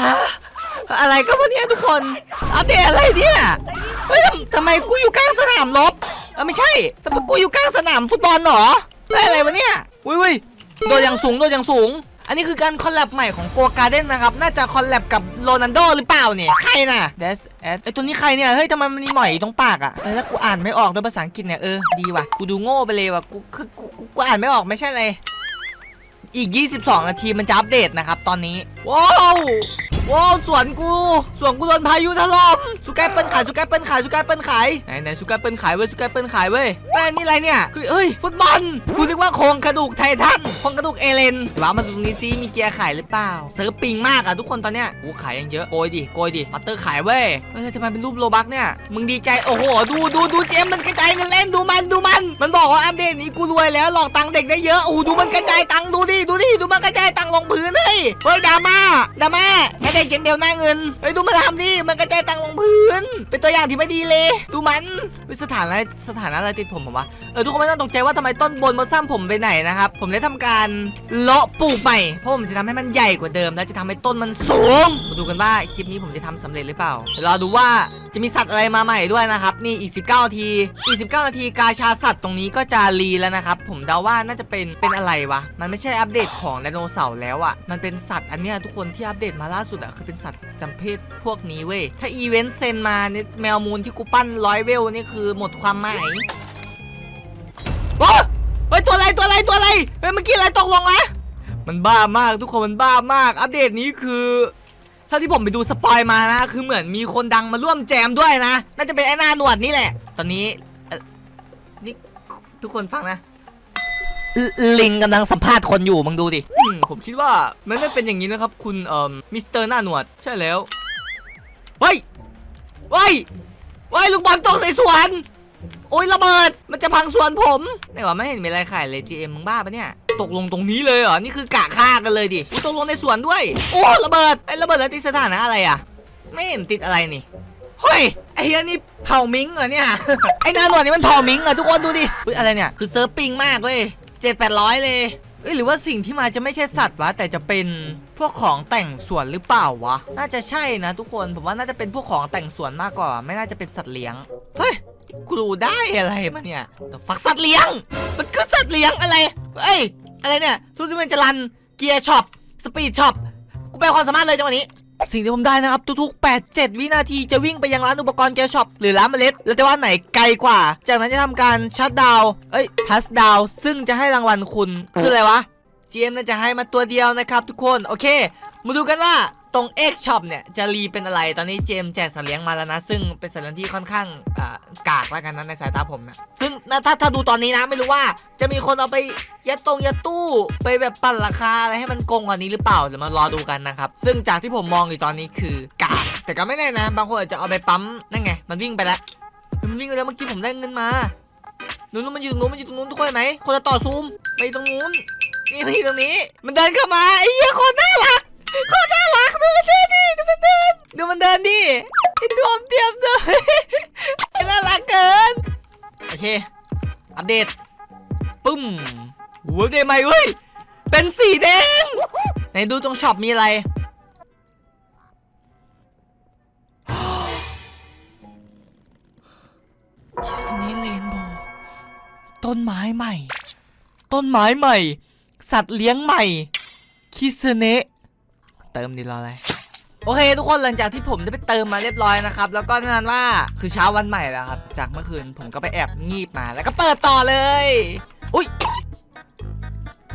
อะอะไรก็วะเนี่ยทุกคนอัปเดตอะไรเนี่ยเฮ้ยทำทำไมกูอยู่กลางสนามรบเออไม่ใช่ทำไมกูอยู่กลางสนามฟุตบอลเหรอเฮ้ยอะไรวะเนี่ยอุ้ยอุ้ยโดดอย่างสูงโดดอย่างสูง อันนี้คือการคอลแลบใหม่ของโกการ์เด้นนะครับ น่าจะคอลแลบกับโรนัลโดหรือเปล่าเนี่ย ใครน่ะเดสแอดไอตัวนี้ใครเนี่ย เฮ้ยทำไมมันมีหมอยตรงปากอะ่ะแล้วกูอ่านไม่ออกด้วยภาษาอังกฤษเนี่ย เออ ดีว่ะ กูดูโง่ไปเลยว่ะ กูคือกูกูกูอ่านไม่ออกไม่ใช่เลย อีก 22 นาทีมันจะอัปเดตนะครับตอนนี้ ว้าว ว้าวสวนกูสวนกูโดนพายุถล่มสุกายเปิ้ลขายสุกายเปิ้ลขายสุกายเปิ้ลขายไหนไหนสุกายเปิ้ลขายเว้ยสุกายเปิ้ลขายเว้ยแม่นี่อะไรเนี่ยคือเอ้ยฟุตบอลกูนึกว่าโครงกระดูกไททันโครงกระดูกเอเลนว้ามาตรงนี้ซิมีเกียร์ขายหรือเปล่าเซิร์ฟปิงมากอะทุกคนตอนเนี้ยกูขายยังเยอะโกยดิโกยดิมาเตอร์ขายเว้ยเฮ้ยทำไมเป็นรูปโลบักเนี่ยมึงดีใจโอ้โหดูดูดูเจมมันกระจายเงินเล่นดูมันดูมัน มันบอกว่าอัปเดตนี้กูรวยแล้วหลอกตังค์เด็กได้เยอะโอ้ดูมันกระจายตังค์ดูดิดูดิดูมันกระจายตังค์ลงพื้นเฮ้ยเฮ้ยดราม่าดราม่าแได้เจนเดียวหน้าเงินเฮ้ยดูมันทำดิมันกระจายตังค์ลงพื้น เป็นตัวอย่างที่ไม่ดีเลย ดูมันเฮ้ยสถานะสถานะอะไรติดผมผมวะเออทุกคนไม่ต้องตกใจว่าทำไมต้นบนมาซ้ำผมไปไหนนะครับผมได้ทำการเลาะปลูกใหม่เพราะผมจะทำให้มันใหญ่กว่าเดิมและจะทำให้ต้นมันสูงมาดูกันว่าคลิปนี้ผมจะทำสำเร็จหรือเปล่าเดี๋ยวรอดูว่า จะมีสัตว์อะไรมาใหม่ด้วยนะครับ นี่อีก 19นาทีอีก 19นาทีกาชาสัตว์ตรงนี้ก็จะรีแล้วนะครับผมเดาว่าน่าจะเป็นเป็นอะไรวะมันไม่ใช่อัปเดตของไดโนเสาร์แล้วอะ่ะมันเป็นสัตว์อันเนี้ยทุกคนที่อัปเดตมาล่าสุดอะ่ะคือเป็นสัตว์จำเพศพวกนี้เว้ยถ้าอีเวนต์เซนมาเนี่ยแมวมูลที่กูปั้นร้อยเวลนี่คือหมดความหมายโอ้เฮ้ยตัวอะไรตัวอะไรตัวอะไรเฮ้ยเมื่อกี้อะไรตกลงวะมันบ้ามากทุกคนมันบ้ามาก อัปเดตนี้คือ เท่าที่ผมไปดูสปอยมานะคือเหมือนมีคนดังมาร่วมแจมด้วยนะ น่าจะเป็นไอ้หน้าหนวดนี่แหละ ตอนนี้เอ่อนี่ทุกคนฟังนะลิงกำลังสัมภาษณ์คนอยู่มึงดูดิอืมผมคิดว่ามันไม่เป็นอย่างนี้นะครับ คุณเอ่อมิสเตอร์หน้าหนวดใช่แล้วเฮ้ยเฮ้ยเฮ้ยลูกบอลตกใส่สวนโอ้ยระเบิดมันจะพังสวนผมไหนวะไม่เห็นมีอะไรขายเลย GM มึงบ้าปะเนี่ย ตกลงตรงนี้เลยเหรอ นี่คือกะฆ่ากันเลยดิตกลงในสวนด้วย โอ้ระเบิดไอ้ระเบิดแล้วติดสถานะอะไรอะ ไม่เห็นติดอะไรนี่เฮ้ยไอ้เฮียนี่เผามิงเหรอเนี่ย ไอ้หนาหนวดนี่มันเผามิงเหรอทุกคนดูดิเฮ้ยอะไรเนี่ย คือเซิร์ฟปิงมากเว้ยเจ็ดแปดร้อยเลยเอ้ยหรือว่าสิ่งที่มาจะไม่ใช่สัตว์วะแต่จะเป็นพวกของแต่งสวนหรือเปล่าวะ น่าจะใช่นะทุกคนผมว่าน่าจะเป็นพวกของแต่งสวนมากกว่า ไม่น่าจะเป็นสัตว์เลี้ยงเฮ้ยกลูได้อะไรมาเนี่ยแต่ฟักสัตว์เลี้ยง มันคือสัตว์เลี้ยงอะไรเอ้ย อะไรเนี่ยทุกที่มันจะรันเกียร์ช็อปสปีดช็อปกูแปลความสามารถเลยจังหวะนี้ สิ่งที่ผมได้นะครับ ทุกๆ 8 7 วินาทีจะวิ่งไปยังร้านอุปกรณ์เกียร์ช็อปหรือร้านเมล็ด แล้วแต่ว่าไหนไกลกว่า จากนั้นจะทำการชัดดาวเอ้ยทัสดาวซึ่งจะให้รางวัลคุณคืออะไรวะ GM น่าจะให้มาตัวเดียวนะครับ ทุกคนโอเค มาดูกันว่า ตรง X Shop เนี่ยจะรีเป็นอะไรตอนนี้เจมแจกสัตว์เลี้ยงมาแล้วนะ ซึ่งเป็นสัตว์เลี้ยงที่ค่อนข้างอ่ากากแล้วกันนะในสายตาผมนะซึ่งถ้าถ้าดูตอนนี้นะไม่รู้ว่าจะมีคนเอาไปยัดตรงยัดตู้ไปแบบปั่นราคาอะไรให้มันโกงกว่านี้หรือเปล่าเดี๋ยวมารอดูกันนะครับซึ่งจากที่ผมมองอยู่ตอนนี้คือกากแต่ก็ไม่แน่นะ บางคนอาจจะเอาไปปั๊มนั่นไงมันวิ่งไปแล้วมันวิ่งไปแล้วเมื่อกี้ผมได้เงินมานู้นมันอยู่ตรงนู้นมันอยู่ตรงนู้นทุกคนไหมคนจะต่อซูมไปตรงนู้นนี่นี่ตรงนี้ มันเดินเข้ามาไอ้เหี้ยคนน่ารักโคน ตปึ้มหัวเดใหม่เว้ย เป็นสีแดง ไหนดูตรงช็อปมีอะไร คิสนีเลนโบว์ต้นไม้ใหม่ ต้นไม้ใหม่ สัตว์เลี้ยงใหม่ คิสเนะเติมดีรออะไร โอเค ทุกคนหลังจากที่ผมได้ไปเติมมาเรียบร้อยนะครับ แล้วก็แน่นอนว่าคือเช้าวันใหม่แล้วครับ จากเมื่อคืนผมก็ไปแอบงีบมาแล้วก็เปิดต่อเลย อุ้ย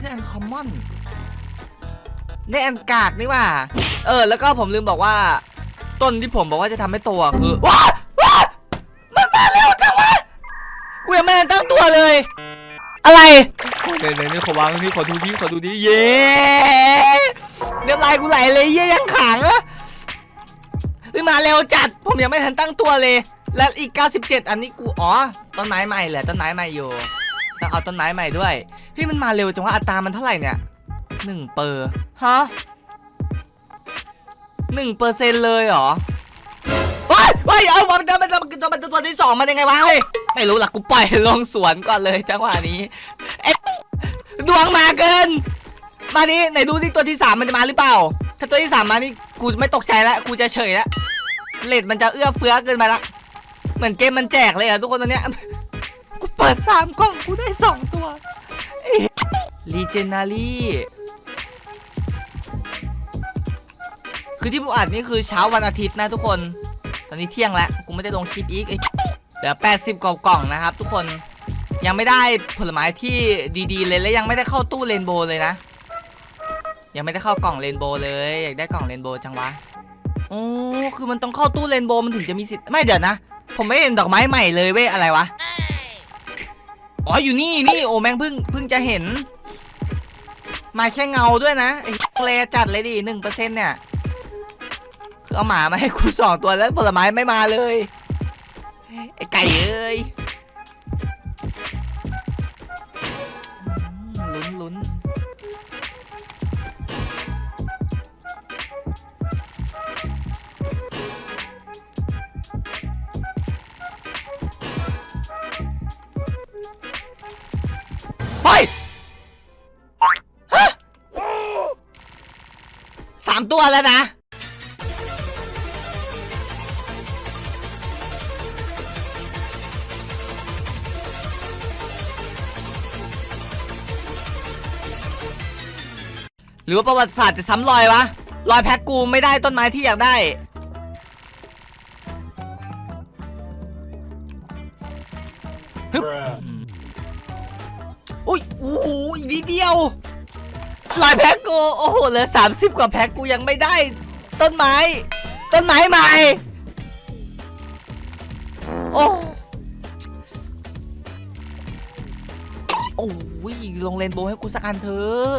นี่อันคอมมอนได้อันกากนี่หว่า เออ แล้วก็ผมลืมบอกว่า ต้นที่ผมบอกว่าจะทำให้โตอะคือว้าว้ามันมาเร็วจังวะกูยังไม่ทันตั้งตัวเลย อะไรเดี๋ยวนี่ขอวางนี่ขอดูดิขอดูดิเย้เรียบร้อยกูไหลเลยเย้ยังขังอะ เฮ้ยมาเร็วจัด ผมยังไม่ทันตั้งตัวเลย และอีก 97 อันนี้กูอ๋อต้นไม้ใหม่เหรอต้นไม้ใหม่อยู่ต้องเอาต้นไม้ใหม่ด้วยพี่มันมาเร็วจังว่าอัตรามันเท่าไหร่เนี่ยหนึ่งเปอร์ฮะหนึ่งเปอร์เซ็นต์เลยเหรอเฮ้ยเฮ้ยเอามันจะมันจะมัวมันตัวที่สองมันยังไงวะเฮ้ยไม่รู้หลักกูปล่อยลงสวนก่อนเลยจังหวะนี้เอ๊ะดวงมาเกินมาดิไหนดูที่ตัวที่สามมันจะมาหรือเปล่า ถ้าตัวที่สามมานี่ กูไม่ตกใจแล้วกูจะเฉยแล้วเลดมันจะเอื้อเฟื้อเกินไปละเหมือนเกมมันแจกเลยอะทุกคนตอนเนี้ยกูเปิดสามกล่องกูได้สองตัวลีเจนารีคือที่ผมอัดนี่คือเช้าวันอาทิตย์นะทุกคน ตอนนี้เที่ยงแล้วกูไม่ได้ลงคลิปอีกเหลือ 80กว่ากล่องนะครับ ทุกคนยังไม่ได้ผลไม้ที่ดีๆเลยและยังไม่ได้เข้าตู้เรนโบว์เลยนะ ยังไม่ได้เข้ากล่องเรนโบว์เลยอยากได้กล่องเรนโบว์จังวะโอ้คือมันต้องเข้าตู้เรนโบว์มันถึงจะมีสิทธิ์ไม่เดี๋ยวนะ ผมไม่เห็นดอกไม้ใหม่เลยเว้ยอะไรวะอ๋ออยู่นี่นี่โอ้แมงเพิ่งเพิ่งจะเห็น มาแค่เงาด้วยนะไอ้เลจัดเลยดิหนึ่งเปอร์เซ็นต์เนี่ยคือเอาหมามาให้กูสองตัวแล้วผลไม้ไม่มาเลยไอ้ไก่เอ้ย ตัวแล้วนะหรือว่าประวัติศาสตร์จะซ้ำรอยวะ รอยแพ็กกูไม่ได้ต้นไม้ที่อยากได้อุ้ยโอ้โหอีกนิดเดียว รอยแพ็กกูโอ้โหเหลือ30กว่าแพ็กกูยังไม่ได้ ต้นไม้ ต้นไม้ใหม่ โอ้โอ้ยลงเรนโบให้กูสักอันเถอะ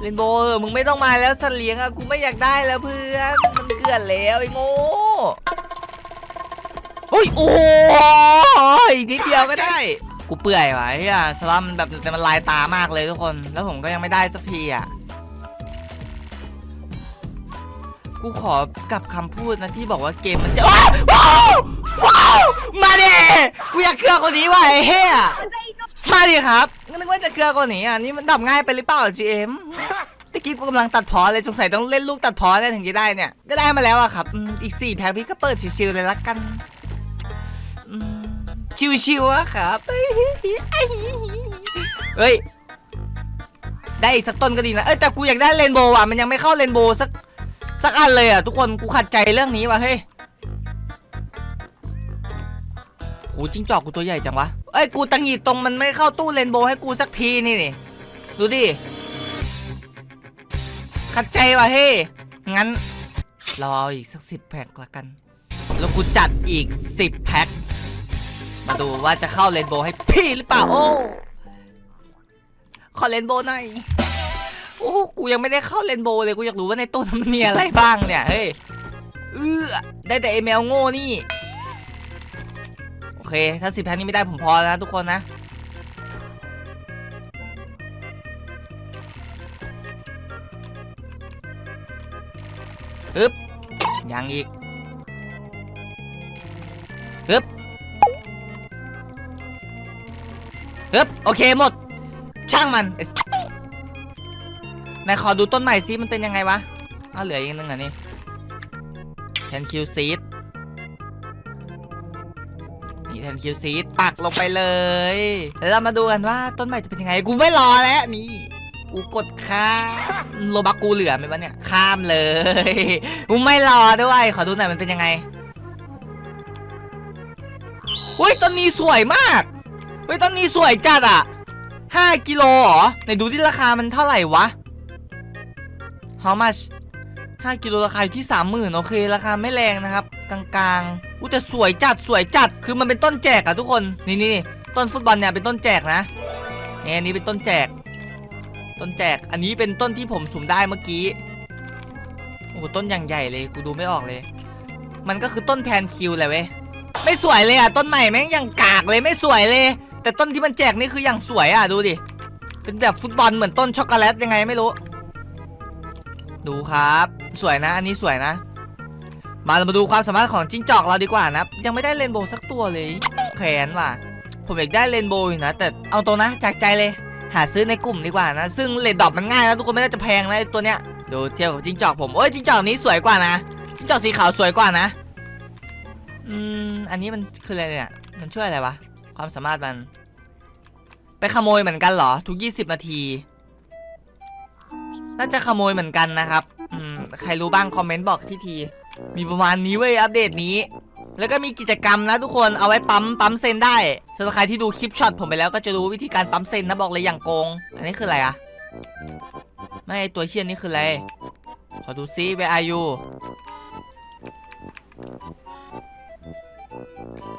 เรนโบเออมึงไม่ต้องมาแล้วสัตว์เลี้ยงอะกูไม่อยากได้แล้วเพื่อนมันเกลื่อนแล้วไอ้โง่เฮ้ยโอ้ยนิดเดียวก็ได้ กูเปื่อยว่ะเฮียสลัมมันแบบแต่มันลายตามากเลยทุกคน แล้วผมก็ยังไม่ได้สักทีอะ กูขอกลับคำพูดนะที่บอกว่าเกมมันจะว้าวว้าวว้าวมาดิกูอยากเคลือคนนี้ว่ะไอ้เฮียมาดิครับนึกว่าจะเคลือคนนี้อะนี่มันดับง่ายไปหรือเปล่า GM ตะกี้กูกำลังตัดพอเลยสงสัยต้องเล่นลูกตัดพอได้ถึงจะได้เนี่ย ก็ได้มาแล้วอะครับอืมอีกสี่แพ็คพี่ก็เปิดชิวๆเลยละกัน ชิวๆอะครับ เฮ้ย ได้อีกสักต้นก็ดีนะ เอ้ยแต่กูอยากได้เรนโบว์อะ มันยังไม่เข้าเรนโบว์สักสักอันเลยอะทุกคน กูขัดใจเรื่องนี้ว่ะเฮ้ยโหจิ้งจอกกูตัวใหญ่จังวะ เอ้ยกูตังหงิดตรงมันไม่เข้าตู้เรนโบว์ให้กูสักทีนี่นี่ ดูดิ ขัดใจว่ะเฮ้ย งั้นเราเอาอีกสักสิบแพ็คละกัน แล้วกูจัดอีกสิบแพ็ค มาดูว่าจะเข้าเรนโบว์ให้พี่หรือเปล่าโอ้ขอเรนโบว์หน่อยโอ้กูยังไม่ได้เข้าเรนโบว์เลยกูอยากรู้ว่าในต้นมันมีอะไรบ้างเนี่ยเฮ้ยเออได้แต่ไอแมวโง่นี่โอเคถ้าสิบแพ็คนี้ไม่ได้ผมพอแล้วนะทุกคนนะฮึบยังอีกฮึบ ฮึบโอเคหมด ช่างมันไอ้สไหนขอดูต้นใหม่ซิมันเป็นยังไงวะอ้าเหลืออีกนึงอะนี่แทนคิวซีดนี่แทนคิวซีดปักลงไปเลยแล้วเรามาดูกันว่าต้นใหม่จะเป็นยังไง กูไม่รอแล้วนี่กูกดข้ามโลบักกูเหลือไหมวะเนี่ย ข้ามเลย กูไม่รอด้วย ขอดูหน่อยมันเป็นยังไง อุ้ยต้นนี้สวยมาก ฮ้ยต้นนี้สวยจัดอะ5กิโลเหรอไหนดูที่ราคามันเท่าไหร่วะ How much 5กิโลราคาอยู่ที่ 30,000 โอเค ราคาไม่แรงนะครับ กลางๆอู้แต่สวยจัดสวยจัดคือมันเป็นต้นแจกอะทุกคนนี่นี่ต้นฟุตบอลเนี่ยเป็นต้นแจกนะเนี่ยอันนี้เป็นต้นแจก ต้นแจกอันนี้เป็นต้นที่ผมสุ่มได้เมื่อกี้โอ้โหต้นอย่างใหญ่เลยกูดูไม่ออกเลย มันก็คือต้นแทนคิวเลยเว้ยไม่สวยเลยอะต้นใหม่แม่งยังกากเลยไม่สวยเลย แต่ต้นที่มันแจกนี่คืออย่างสวยอะดูดิ เป็นแบบฟุตบอลเหมือนต้นช็อกโกแลตยังไงไม่รู้ ดูครับ สวยนะ อันนี้สวยนะ มาเรามาดูความสามารถของจิ้งจอกเราดีกว่านะ ยังไม่ได้เรนโบว์สักตัวเลยแขนว่ะ ผมอยากได้เรนโบว์อยู่นะ แต่เอาตัวนะจากใจเลย หาซื้อในกลุ่มดีกว่านะ ซึ่งเลดดอปมันง่ายนะทุกคนไม่น่าจะแพงนะตัวเนี้ย ดูเทียบกับจิ้งจอกผม โอ้ยจิ้งจอกนี้สวยกว่านะ จิ้งจอกสีขาวสวยกว่านะ อืม อันนี้มันคืออะไรเนี่ย มันช่วยอะไรวะ ความสามารถมัน ไปขโมยเหมือนกันเหรอ ทุก 20 นาที น่าจะขโมยเหมือนกันนะครับ อืม ใครรู้บ้างคอมเมนต์บอกพี่ที มีประมาณนี้เว้ยอัปเดตนี้ แล้วก็มีกิจกรรมนะทุกคนเอาไว้ปั๊มปั๊มเซนได้สำหรับใครที่ดูคลิปช็อตผมไปแล้วก็จะรู้วิธีการปั๊มเซนนะบอกเลยอย่างโกง อันนี้คืออะไรอะไม่ตัวเชี่ยนี่คืออะไร ขอดูซิ where are you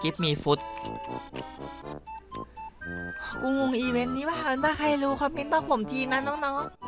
give me food กูงงอีเวนต์นี้ว่าเห็นว่าใครรู้คอมเมนต์บอกผมทีนะน้องๆ